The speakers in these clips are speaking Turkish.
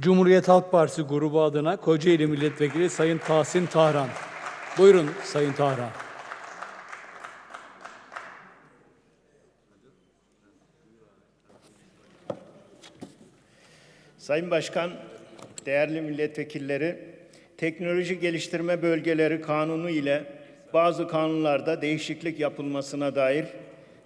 Cumhuriyet Halk Partisi grubu adına Kocaeli Milletvekili Sayın Tahsin Tahran. Buyurun Sayın Tahran. Sayın Başkan, değerli milletvekilleri, Teknoloji Geliştirme Bölgeleri Kanunu ile bazı kanunlarda değişiklik yapılmasına dair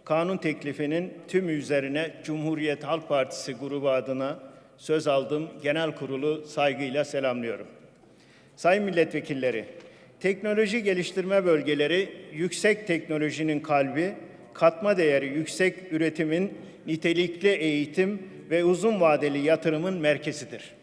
kanun teklifinin tümü üzerine Cumhuriyet Halk Partisi grubu adına söz aldım. Genel kurulu saygıyla selamlıyorum. Sayın milletvekilleri, teknoloji geliştirme bölgeleri yüksek teknolojinin kalbi, katma değeri yüksek üretimin, nitelikli eğitim ve uzun vadeli yatırımın merkezidir.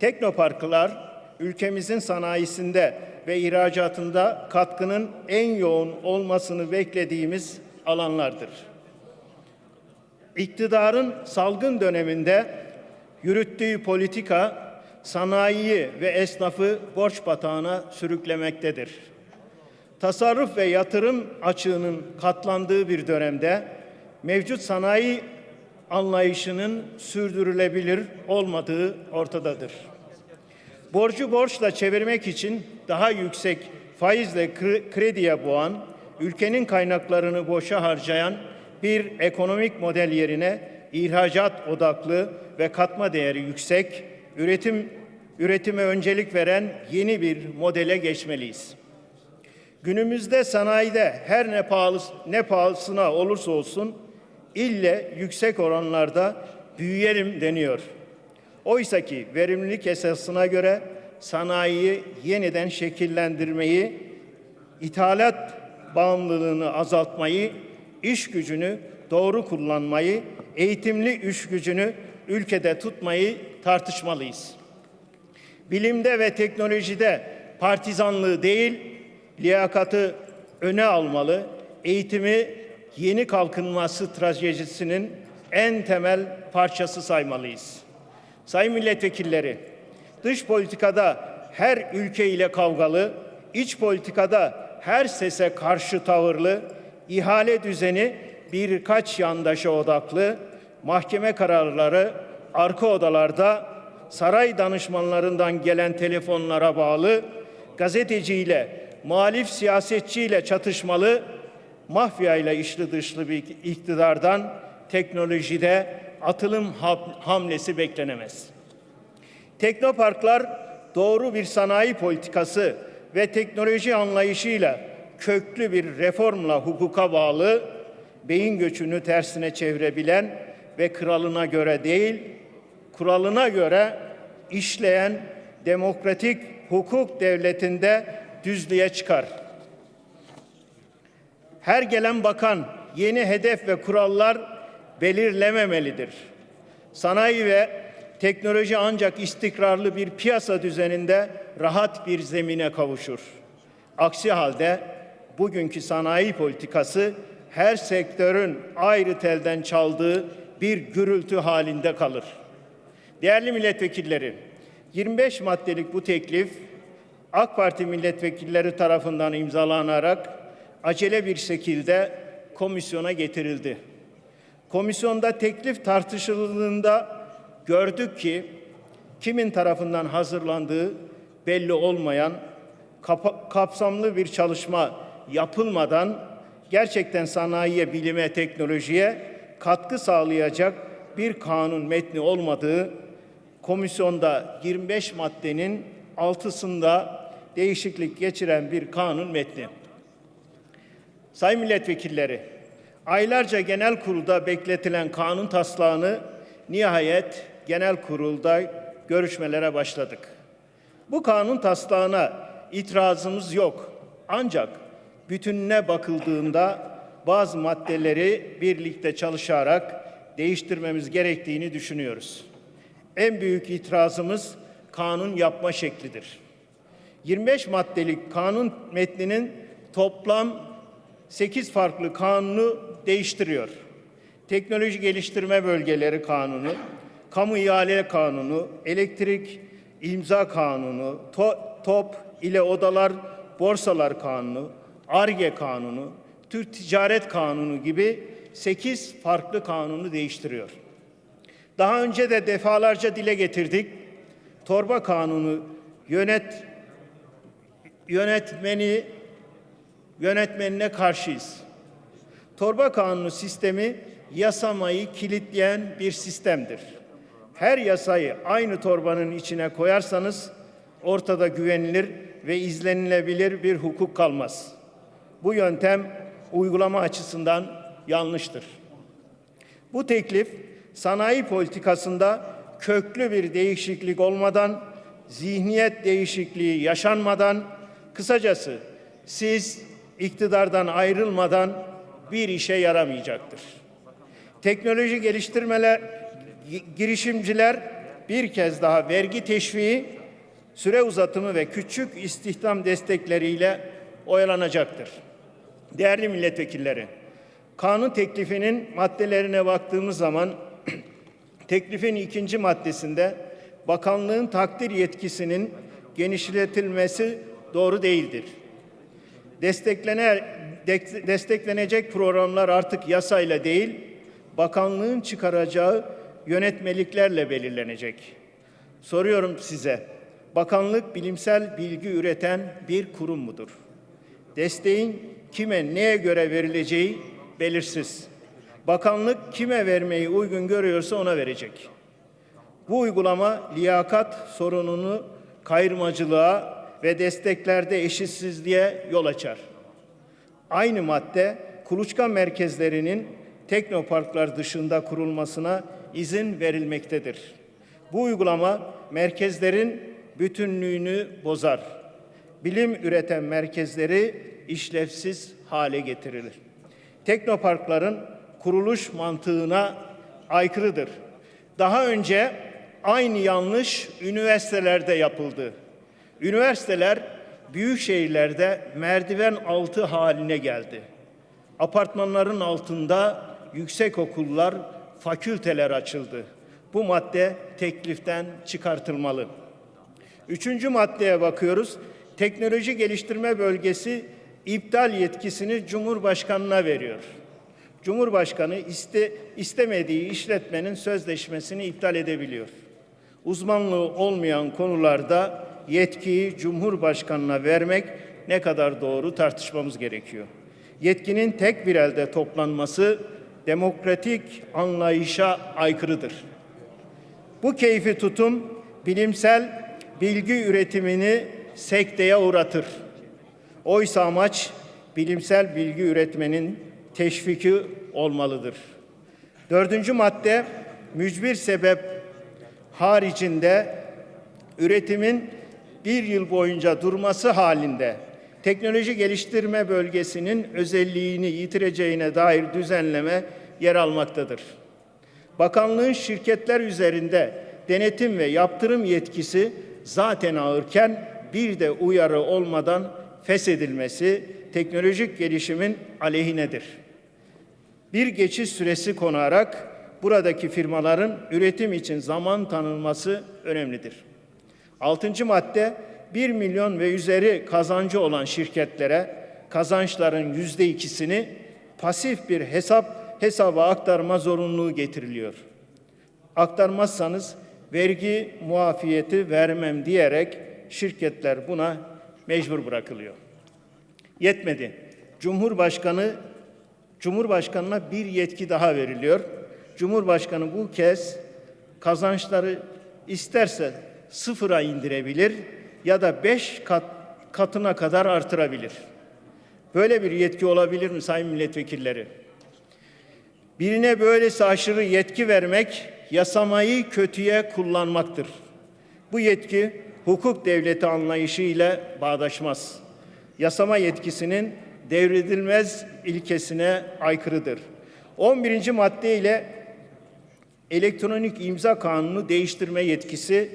Teknoparklar ülkemizin sanayisinde ve ihracatında katkının en yoğun olmasını beklediğimiz alanlardır. İktidarın salgın döneminde yürüttüğü politika sanayiyi ve esnafı borç batağına sürüklemektedir. Tasarruf ve yatırım açığının katlandığı bir dönemde mevcut sanayi anlayışının sürdürülebilir olmadığı ortadadır. Borcu borçla çevirmek için daha yüksek faizle kre- krediye boğan, ülkenin kaynaklarını boşa harcayan bir ekonomik model yerine ihracat odaklı ve katma değeri yüksek, üretim üretime öncelik veren yeni bir modele geçmeliyiz. Günümüzde sanayide her ne pahalı ne pahasına olursa olsun ille yüksek oranlarda büyüyelim deniyor. Oysa ki verimlilik esasına göre sanayiyi yeniden şekillendirmeyi, ithalat bağımlılığını azaltmayı, iş gücünü doğru kullanmayı, eğitimli iş gücünü ülkede tutmayı tartışmalıyız. Bilimde ve teknolojide partizanlığı değil, liyakatı öne almalı, eğitimi yeni kalkınma stratejisinin en temel parçası saymalıyız. Sayın milletvekilleri, dış politikada her ülke ile kavgalı, iç politikada her sese karşı tavırlı, ihale düzeni birkaç yandaşa odaklı, mahkeme kararları arka odalarda saray danışmanlarından gelen telefonlara bağlı, gazeteciyle, muhalif siyasetçiyle çatışmalı, mafyayla içli dışlı bir iktidardan teknolojide atılım ham- hamlesi beklenemez. Teknoparklar doğru bir sanayi politikası ve teknoloji anlayışıyla köklü bir reformla hukuka bağlı, beyin göçünü tersine çevirebilen ve kralına göre değil, kuralına göre işleyen demokratik hukuk devletinde düzlüğe çıkar. Her gelen bakan yeni hedef ve kurallar belirlememelidir. Sanayi ve teknoloji ancak istikrarlı bir piyasa düzeninde rahat bir zemine kavuşur. Aksi halde bugünkü sanayi politikası her sektörün ayrı telden çaldığı bir gürültü halinde kalır. Değerli milletvekilleri, 25 maddelik bu teklif AK Parti milletvekilleri tarafından imzalanarak acele bir şekilde komisyona getirildi. Komisyonda teklif tartışıldığında gördük ki kimin tarafından hazırlandığı belli olmayan kapsamlı bir çalışma yapılmadan gerçekten sanayiye, bilime, teknolojiye katkı sağlayacak bir kanun metni olmadığı komisyonda 25 maddenin altısında değişiklik geçiren bir kanun metni. Sayın milletvekilleri, aylarca genel kurulda bekletilen kanun taslağını nihayet genel kurulda görüşmelere başladık. Bu kanun taslağına itirazımız yok. Ancak bütününe bakıldığında bazı maddeleri birlikte çalışarak değiştirmemiz gerektiğini düşünüyoruz. En büyük itirazımız kanun yapma şeklidir. 25 maddelik kanun metninin toplam 8 farklı kanunu değiştiriyor. Teknoloji Geliştirme Bölgeleri Kanunu, Kamu İhale Kanunu, Elektrik İmza Kanunu, To- TOP ile Odalar Borsalar Kanunu, ARGE Kanunu, Türk Ticaret Kanunu gibi 8 farklı kanunu değiştiriyor. Daha önce de defalarca dile getirdik. torba kanunu yönet yönetmeni yönetmenine karşıyız. Torba kanunu sistemi yasamayı kilitleyen bir sistemdir. Her yasayı aynı torbanın içine koyarsanız ortada güvenilir ve izlenilebilir bir hukuk kalmaz. Bu yöntem uygulama açısından yanlıştır. Bu teklif sanayi politikasında köklü bir değişiklik olmadan, zihniyet değişikliği yaşanmadan, kısacası siz iktidardan ayrılmadan bir işe yaramayacaktır. Teknoloji geliştirmeler, girişimciler bir kez daha vergi teşviği, süre uzatımı ve küçük istihdam destekleriyle oyalanacaktır. Değerli milletvekilleri, kanun teklifinin maddelerine baktığımız zaman teklifin ikinci maddesinde bakanlığın takdir yetkisinin genişletilmesi doğru değildir. Desteklener, dek- desteklenecek programlar artık yasayla değil, bakanlığın çıkaracağı yönetmeliklerle belirlenecek. Soruyorum size, bakanlık bilimsel bilgi üreten bir kurum mudur? Desteğin kime neye göre verileceği belirsiz. Bakanlık kime vermeyi uygun görüyorsa ona verecek. Bu uygulama liyakat sorununu kayırmacılığa ve desteklerde eşitsizliğe yol açar. Aynı madde kuluçka merkezlerinin teknoparklar dışında kurulmasına izin verilmektedir. Bu uygulama merkezlerin bütünlüğünü bozar. Bilim üreten merkezleri işlevsiz hale getirilir. Teknoparkların kuruluş mantığına aykırıdır. Daha önce aynı yanlış üniversitelerde yapıldı. Üniversiteler büyük şehirlerde merdiven altı haline geldi. Apartmanların altında yüksek okullar, fakülteler açıldı. Bu madde tekliften çıkartılmalı. Üçüncü maddeye bakıyoruz. Teknoloji geliştirme bölgesi iptal yetkisini Cumhurbaşkanına veriyor. Cumhurbaşkanı iste, istemediği işletmenin sözleşmesini iptal edebiliyor. Uzmanlığı olmayan konularda yetkiyi Cumhurbaşkanına vermek ne kadar doğru tartışmamız gerekiyor. Yetkinin tek bir elde toplanması demokratik anlayışa aykırıdır. Bu keyfi tutum bilimsel bilgi üretimini sekteye uğratır. Oysa amaç bilimsel bilgi üretmenin teşviki olmalıdır. Dördüncü madde mücbir sebep haricinde üretimin bir yıl boyunca durması halinde teknoloji geliştirme bölgesinin özelliğini yitireceğine dair düzenleme yer almaktadır. Bakanlığın şirketler üzerinde denetim ve yaptırım yetkisi zaten ağırken bir de uyarı olmadan feshedilmesi teknolojik gelişimin aleyhinedir. Bir geçiş süresi konarak buradaki firmaların üretim için zaman tanınması önemlidir. Altıncı madde 1 milyon ve üzeri kazancı olan şirketlere kazançların yüzde ikisini pasif bir hesap hesaba aktarma zorunluluğu getiriliyor. Aktarmazsanız vergi muafiyeti vermem diyerek şirketler buna mecbur bırakılıyor. Yetmedi. Cumhurbaşkanı Cumhurbaşkanına bir yetki daha veriliyor. Cumhurbaşkanı bu kez kazançları isterse sıfıra indirebilir ya da beş kat, katına kadar artırabilir. Böyle bir yetki olabilir mi sayın milletvekilleri? Birine böylesi aşırı yetki vermek yasamayı kötüye kullanmaktır. Bu yetki hukuk devleti anlayışı ile bağdaşmaz. Yasama yetkisinin devredilmez ilkesine aykırıdır. 11. madde ile elektronik imza kanunu değiştirme yetkisi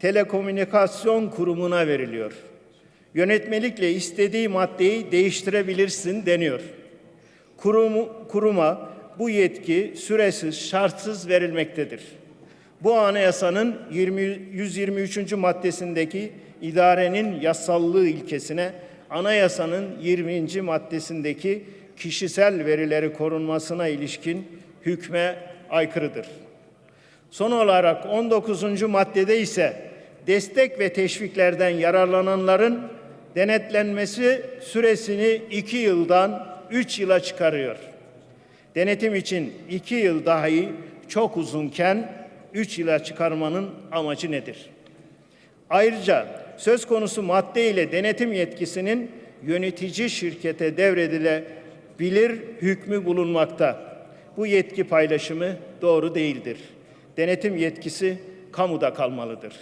Telekomünikasyon Kurumu'na veriliyor. Yönetmelikle istediği maddeyi değiştirebilirsin deniyor. Kurumu, kuruma bu yetki süresiz, şartsız verilmektedir. Bu anayasanın 20, 123. maddesindeki idarenin yasallığı ilkesine, anayasanın 20. maddesindeki kişisel verileri korunmasına ilişkin hükme aykırıdır. Son olarak 19. maddede ise destek ve teşviklerden yararlananların denetlenmesi süresini iki yıldan üç yıla çıkarıyor. Denetim için iki yıl dahi çok uzunken üç yıla çıkarmanın amacı nedir? Ayrıca söz konusu madde ile denetim yetkisinin yönetici şirkete devredilebilir hükmü bulunmakta. Bu yetki paylaşımı doğru değildir. Denetim yetkisi kamuda kalmalıdır.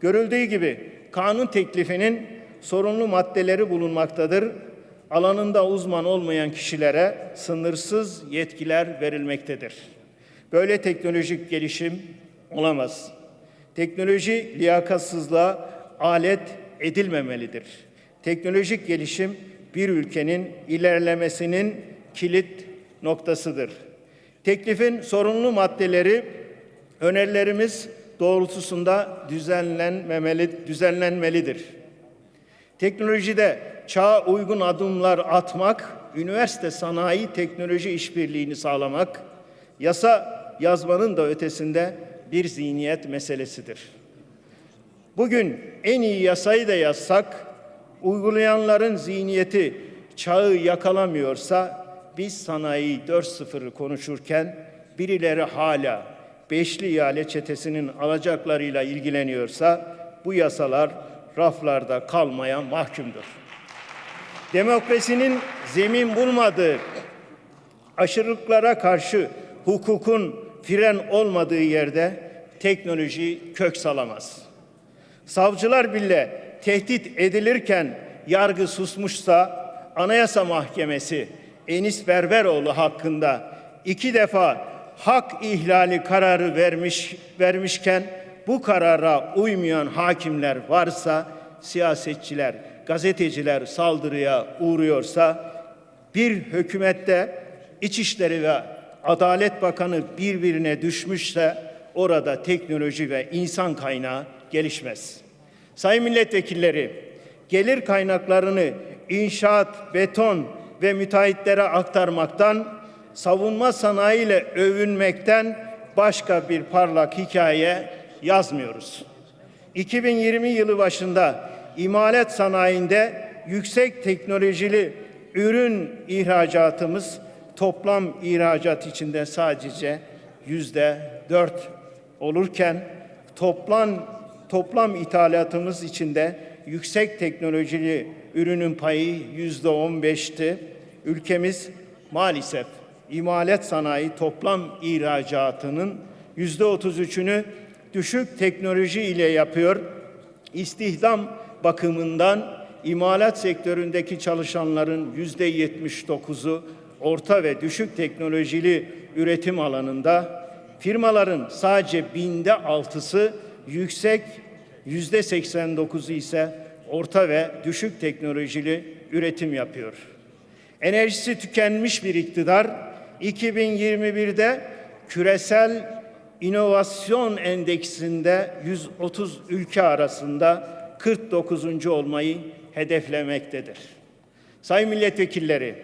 Görüldüğü gibi kanun teklifinin sorunlu maddeleri bulunmaktadır. Alanında uzman olmayan kişilere sınırsız yetkiler verilmektedir. Böyle teknolojik gelişim olamaz. Teknoloji liyakatsızlığa alet edilmemelidir. Teknolojik gelişim bir ülkenin ilerlemesinin kilit noktasıdır. Teklifin sorunlu maddeleri önerilerimiz doğrultusunda düzenlenmemeli, düzenlenmelidir. Teknolojide çağa uygun adımlar atmak, üniversite sanayi teknoloji işbirliğini sağlamak, yasa yazmanın da ötesinde bir zihniyet meselesidir. Bugün en iyi yasayı da yazsak, uygulayanların zihniyeti çağı yakalamıyorsa, biz sanayi 4.0'ı konuşurken birileri hala beşli ihale çetesinin alacaklarıyla ilgileniyorsa, bu yasalar raflarda kalmaya mahkumdur. Demokrasinin zemin bulmadığı, aşırılıklara karşı hukukun fren olmadığı yerde teknoloji kök salamaz. Savcılar bile tehdit edilirken yargı susmuşsa Anayasa Mahkemesi Enis Berberoğlu hakkında iki defa hak ihlali kararı vermiş vermişken bu karara uymayan hakimler varsa siyasetçiler, gazeteciler saldırıya uğruyorsa bir hükümette İçişleri ve Adalet Bakanı birbirine düşmüşse orada teknoloji ve insan kaynağı gelişmez. Sayın milletvekilleri, gelir kaynaklarını inşaat, beton ve müteahhitlere aktarmaktan, savunma sanayiyle övünmekten başka bir parlak hikaye yazmıyoruz. 2020 yılı başında imalat sanayinde yüksek teknolojili ürün ihracatımız toplam ihracat içinde sadece yüzde dört olurken toplam toplam ithalatımız içinde yüksek teknolojili ürünün payı yüzde on beşti. Ülkemiz maalesef imalat sanayi toplam ihracatının yüzde otuz üçünü düşük teknoloji ile yapıyor. İstihdam bakımından imalat sektöründeki çalışanların yüzde yetmiş dokuzu orta ve düşük teknolojili üretim alanında, firmaların sadece binde altısı yüksek, yüzde seksen dokuzu ise orta ve düşük teknolojili üretim yapıyor. Enerjisi tükenmiş bir iktidar 2021'de küresel inovasyon endeksinde 130 ülke arasında 49. olmayı hedeflemektedir. Sayın milletvekilleri,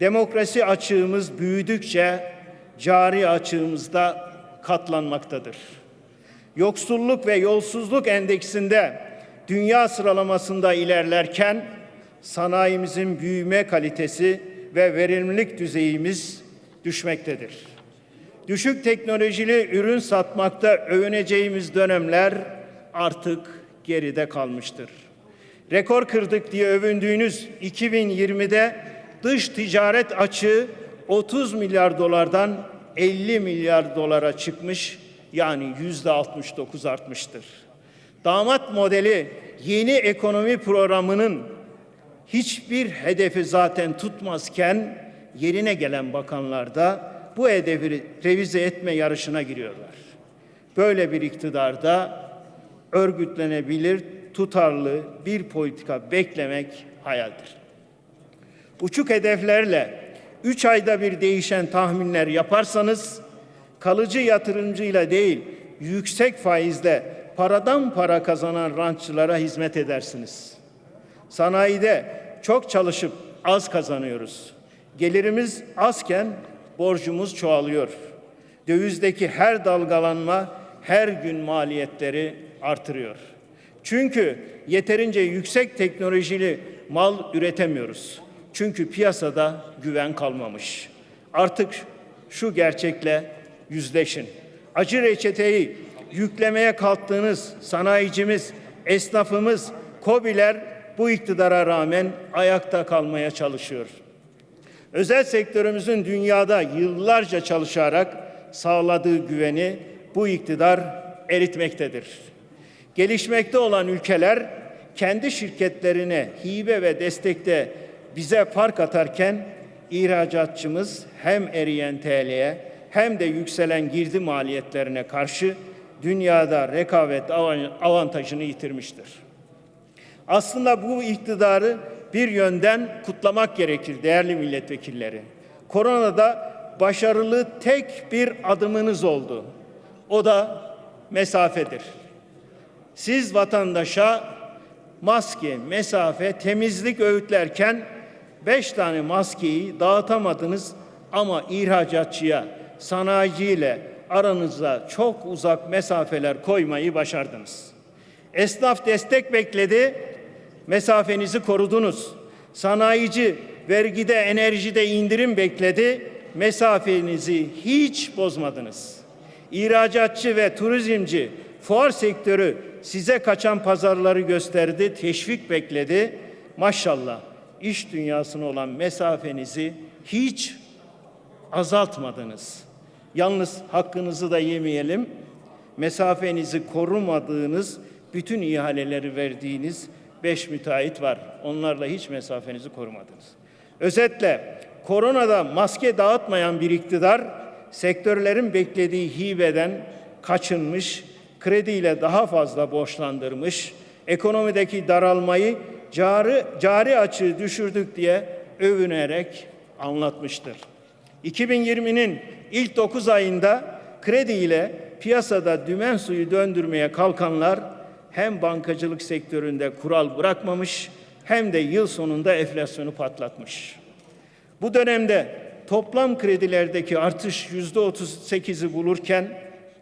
demokrasi açığımız büyüdükçe cari açığımız da katlanmaktadır. Yoksulluk ve yolsuzluk endeksinde dünya sıralamasında ilerlerken sanayimizin büyüme kalitesi ve verimlilik düzeyimiz düşmektedir. Düşük teknolojili ürün satmakta övüneceğimiz dönemler artık geride kalmıştır. Rekor kırdık diye övündüğünüz 2020'de dış ticaret açığı 30 milyar dolardan 50 milyar dolara çıkmış yani yüzde 69 artmıştır. Damat modeli yeni ekonomi programının hiçbir hedefi zaten tutmazken yerine gelen bakanlar da bu hedefi revize etme yarışına giriyorlar. Böyle bir iktidarda örgütlenebilir, tutarlı bir politika beklemek hayaldir. Uçuk hedeflerle üç ayda bir değişen tahminler yaparsanız kalıcı yatırımcıyla değil yüksek faizle paradan para kazanan rantçılara hizmet edersiniz. Sanayide çok çalışıp az kazanıyoruz. Gelirimiz azken borcumuz çoğalıyor. Dövizdeki her dalgalanma her gün maliyetleri artırıyor. Çünkü yeterince yüksek teknolojili mal üretemiyoruz. Çünkü piyasada güven kalmamış. Artık şu gerçekle yüzleşin. Acı reçeteyi yüklemeye kalktığınız sanayicimiz, esnafımız, kobiler bu iktidara rağmen ayakta kalmaya çalışıyor. Özel sektörümüzün dünyada yıllarca çalışarak sağladığı güveni bu iktidar eritmektedir. Gelişmekte olan ülkeler kendi şirketlerine hibe ve destekte bize fark atarken ihracatçımız hem eriyen TL'ye hem de yükselen girdi maliyetlerine karşı dünyada rekabet avantajını yitirmiştir. Aslında bu iktidarı bir yönden kutlamak gerekir değerli milletvekilleri. Koronada başarılı tek bir adımınız oldu. O da mesafedir. Siz vatandaşa maske, mesafe, temizlik öğütlerken beş tane maskeyi dağıtamadınız ama ihracatçıya, sanayiciyle aranızda çok uzak mesafeler koymayı başardınız. Esnaf destek bekledi, mesafenizi korudunuz. Sanayici vergide, enerjide indirim bekledi, mesafenizi hiç bozmadınız. İhracatçı ve turizmci, fuar sektörü size kaçan pazarları gösterdi, teşvik bekledi. Maşallah iş dünyasına olan mesafenizi hiç azaltmadınız. Yalnız hakkınızı da yemeyelim. Mesafenizi korumadığınız bütün ihaleleri verdiğiniz beş müteahhit var. Onlarla hiç mesafenizi korumadınız. Özetle koronada maske dağıtmayan bir iktidar sektörlerin beklediği hibeden kaçınmış, krediyle daha fazla borçlandırmış, ekonomideki daralmayı cari, cari açığı düşürdük diye övünerek anlatmıştır. 2020'nin ilk 9 ayında krediyle piyasada dümen suyu döndürmeye kalkanlar hem bankacılık sektöründe kural bırakmamış hem de yıl sonunda enflasyonu patlatmış. Bu dönemde toplam kredilerdeki artış yüzde 38'i bulurken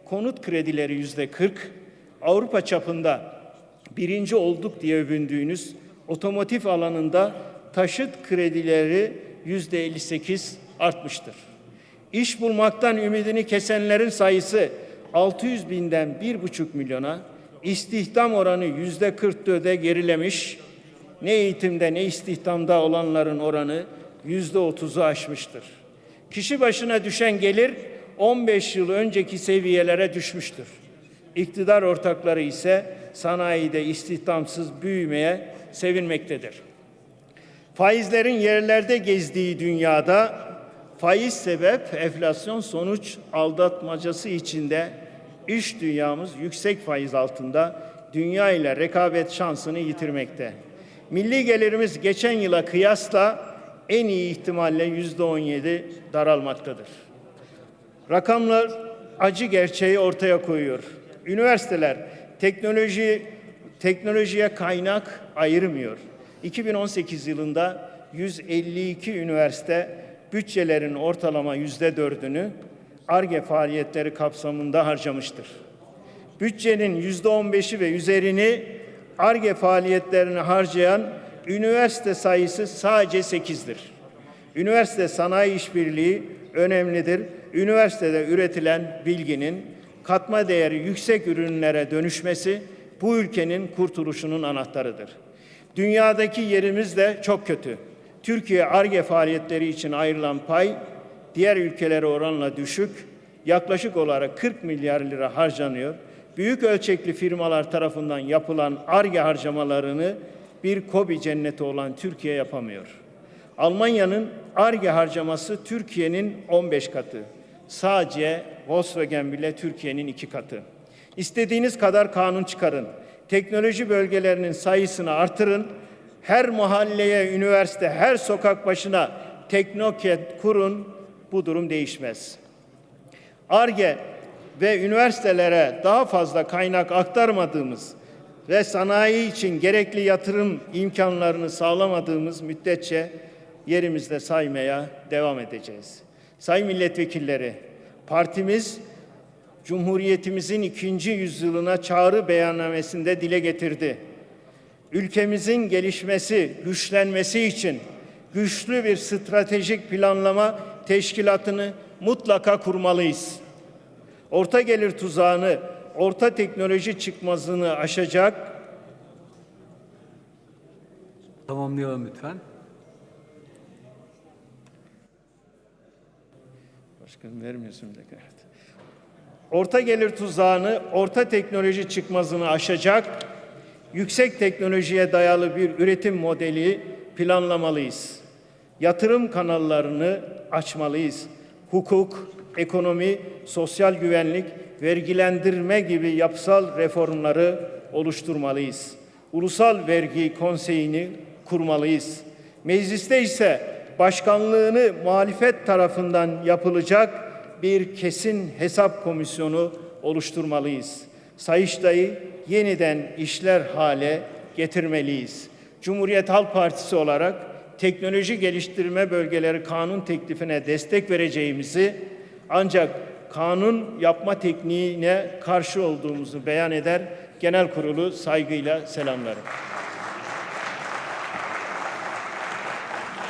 konut kredileri yüzde 40, Avrupa çapında birinci olduk diye övündüğünüz otomotiv alanında taşıt kredileri yüzde 58 artmıştır. İş bulmaktan ümidini kesenlerin sayısı 600 binden 1,5 milyona, istihdam oranı yüzde 44'e gerilemiş, ne eğitimde ne istihdamda olanların oranı yüzde 30'u aşmıştır. Kişi başına düşen gelir 15 yıl önceki seviyelere düşmüştür. İktidar ortakları ise sanayide istihdamsız büyümeye sevinmektedir. Faizlerin yerlerde gezdiği dünyada faiz sebep enflasyon sonuç aldatmacası içinde iş dünyamız yüksek faiz altında dünya ile rekabet şansını yitirmekte. Milli gelirimiz geçen yıla kıyasla en iyi ihtimalle yüzde on yedi daralmaktadır. Rakamlar acı gerçeği ortaya koyuyor. Üniversiteler teknoloji teknolojiye kaynak ayırmıyor. 2018 yılında 152 üniversite bütçelerin ortalama yüzde dördünü ARGE faaliyetleri kapsamında harcamıştır. Bütçenin yüzde on beşi ve üzerini ARGE faaliyetlerini harcayan üniversite sayısı sadece sekizdir. Üniversite sanayi işbirliği önemlidir. Üniversitede üretilen bilginin katma değeri yüksek ürünlere dönüşmesi bu ülkenin kurtuluşunun anahtarıdır. Dünyadaki yerimiz de çok kötü. Türkiye ARGE faaliyetleri için ayrılan pay diğer ülkelere oranla düşük. Yaklaşık olarak 40 milyar lira harcanıyor. Büyük ölçekli firmalar tarafından yapılan ARGE harcamalarını bir kobi cenneti olan Türkiye yapamıyor. Almanya'nın ARGE harcaması Türkiye'nin 15 katı. Sadece Volkswagen bile Türkiye'nin iki katı. İstediğiniz kadar kanun çıkarın. Teknoloji bölgelerinin sayısını artırın. Her mahalleye, üniversite, her sokak başına teknoket kurun. Bu durum değişmez. ARGE ve üniversitelere daha fazla kaynak aktarmadığımız ve sanayi için gerekli yatırım imkanlarını sağlamadığımız müddetçe yerimizde saymaya devam edeceğiz. Sayın milletvekilleri, partimiz Cumhuriyetimizin ikinci yüzyılına çağrı beyannamesinde dile getirdi. Ülkemizin gelişmesi, güçlenmesi için güçlü bir stratejik planlama teşkilatını mutlaka kurmalıyız. Orta gelir tuzağını, orta teknoloji çıkmazını aşacak Tamamlayalım lütfen. Başkanım vermiyorsun dakika. Evet. Orta gelir tuzağını, orta teknoloji çıkmazını aşacak, yüksek teknolojiye dayalı bir üretim modeli planlamalıyız. Yatırım kanallarını açmalıyız. Hukuk, ekonomi, sosyal güvenlik, vergilendirme gibi yapısal reformları oluşturmalıyız. Ulusal Vergi Konseyi'ni kurmalıyız. Mecliste ise başkanlığını muhalefet tarafından yapılacak bir kesin hesap komisyonu oluşturmalıyız. Sayıştay'ı yeniden işler hale getirmeliyiz. Cumhuriyet Halk Partisi olarak teknoloji geliştirme bölgeleri kanun teklifine destek vereceğimizi ancak kanun yapma tekniğine karşı olduğumuzu beyan eder. Genel kurulu saygıyla selamlarım.